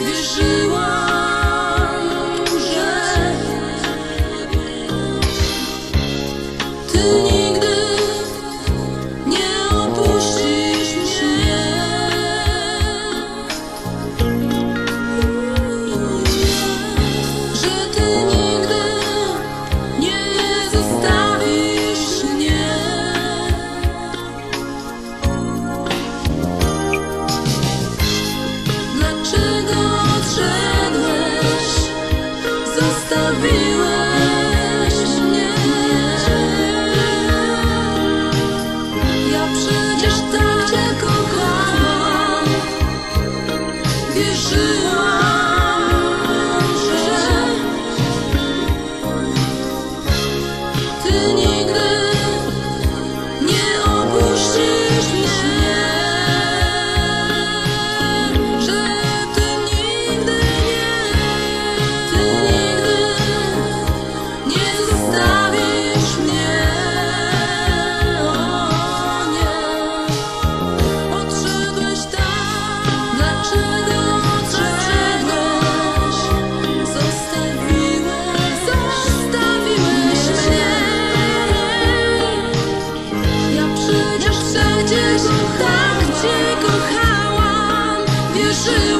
Wierzyłam, zostawiłeś mnie. Ja przecież tak cię kochałam Wierzyłam 是。